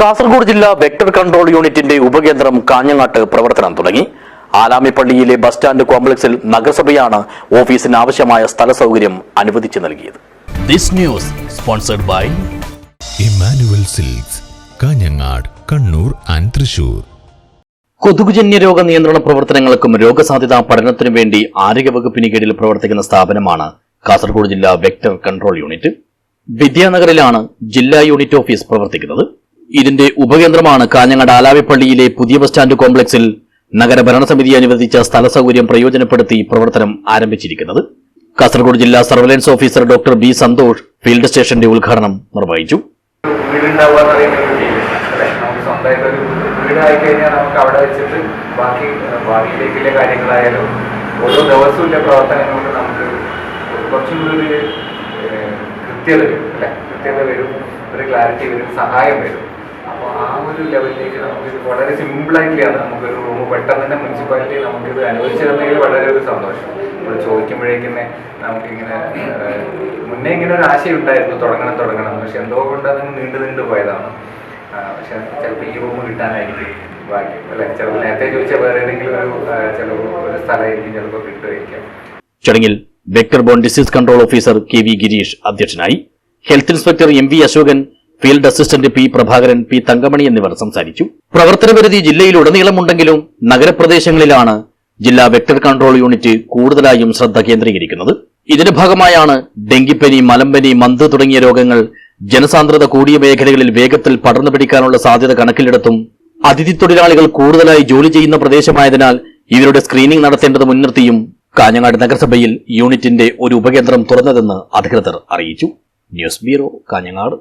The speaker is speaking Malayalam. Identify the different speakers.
Speaker 1: കാസർഗോഡ് ജില്ലാ വെക്ടർ കൺട്രോൾ യൂണിറ്റിന്റെ ഉപകേന്ദ്രം കാഞ്ഞങ്ങാട്ട് പ്രവർത്തനം തുടങ്ങി. ആലാമിപ്പള്ളിയിലെ ബസ് സ്റ്റാൻഡ് കോംപ്ലക്സിൽ നഗരസഭയാണ് ഓഫീസിന് ആവശ്യമായ സ്ഥല സൗകര്യം അനുവദിച്ചു നൽകിയത്.
Speaker 2: സിൽക്സ് കാഞ്ഞങ്ങാട് കണ്ണൂർ ആൻഡ് തൃശൂർ
Speaker 1: കൊതുകുജന്യ രോഗ നിയന്ത്രണ പ്രവർത്തനങ്ങൾക്കും രോഗസാധ്യതാ പഠനത്തിനും വേണ്ടി ആരോഗ്യവകുപ്പിന് കീഴിൽ പ്രവർത്തിക്കുന്ന സ്ഥാപനമാണ് കാസർഗോഡ് ജില്ലാ വെക്ടർ കൺട്രോൾ യൂണിറ്റ്. വിദ്യാനഗറിലാണ് ജില്ലാ യൂണിറ്റ് ഓഫീസ് പ്രവർത്തിക്കുന്നത്. ഇതിന്റെ ഉപകേന്ദ്രമാണ് കാഞ്ഞങ്ങാട് ആലാവിപ്പള്ളിയിലെ പുതിയ ബസ് സ്റ്റാൻഡ് കോംപ്ലക്സിൽ നഗരഭരണസമിതി അനുവദിച്ച സ്ഥല സൗകര്യം പ്രയോജനപ്പെടുത്തി പ്രവർത്തനം ആരംഭിച്ചിരിക്കുന്നത്. കാസർഗോഡ് ജില്ലാ surveillance officer doctor B Santhosh field സ്റ്റേഷന്റെ ഉദ്ഘാടനം നിർവഹിച്ചു.
Speaker 3: കൃത്യത വരും ഒരു ക്ലാരിറ്റി വരും സഹായം വരും. അപ്പോൾ ആ ഒരു ലെവലിലേക്ക് നമുക്ക് വളരെ സിമ്പിളായിട്ടാണ് നമുക്കൊരു റൂം പെട്ടെന്ന് തന്നെ മുനിസിപ്പാലിറ്റി നമുക്കിത് അനുവദിച്ചു തന്നെങ്കിൽ വളരെ ഒരു സന്തോഷം. നമ്മൾ ചോദിക്കുമ്പോഴേക്കും തന്നെ നമുക്കിങ്ങനെ മുന്നേ ഇങ്ങനെ ഒരു ആശയം ഉണ്ടായിരുന്നു തുടങ്ങണം തുടങ്ങണം. പക്ഷെ എന്തോ കൊണ്ട് അതങ്ങ് നീണ്ടു നീണ്ടു പോയതാണ്. പക്ഷെ ചിലപ്പോൾ ഈ റൂം കിട്ടാനായിരിക്കും ബാക്കി അല്ലെ? ചിലപ്പോൾ നേരത്തെ ചോദിച്ചാൽ വേറെ ഏതെങ്കിലും ഒരു ചിലപ്പോൾ ഒരു സ്ഥലമായിരിക്കും ചിലപ്പോൾ കിട്ടുമായിരിക്കാം.
Speaker 1: ചടങ്ങിൽ vector borne disease control officer K V Girish അധ്യക്ഷനായി. Health inspector M V Ashokan field assistant P Prabhakaran P Thankamani എന്നിവർ സംസാരിച്ചു. പ്രവർത്തനപരിധി ജില്ലയിലുടനീളമുണ്ടെങ്കിലും നഗരപ്രദേശങ്ങളിലാണ് ജില്ലാ വെക്ടർ കൺട്രോൾ യൂണിറ്റ് കൂടുതലായും ശ്രദ്ധ കേന്ദ്രീകരിക്കുന്നത്. ഇതിന്റെ ഭാഗമായാണ് ഡെങ്കിപ്പനി മലമ്പനി മന്ത് തുടങ്ങിയ രോഗങ്ങൾ ജനസാന്ദ്രത കൂടിയ മേഖലകളിൽ വേഗത്തിൽ പടർന്നു പിടിക്കാനുള്ള സാധ്യത കണക്കിലെടുത്തും അതിഥി തൊഴിലാളികൾ കൂടുതലായി ജോലി ചെയ്യുന്ന പ്രദേശമായതിനാൽ ഇവരുടെ സ്ക്രീനിംഗ് നടത്തേണ്ടത് മുൻനിർത്തിയും കാഞ്ഞങ്ങാട് നഗരസഭയിൽ യൂണിറ്റിന്റെ ഒരു ഉപകേന്ദ്രം തുറന്നതെന്ന് അധികൃതർ അറിയിച്ചു. News bureau Kanhangad.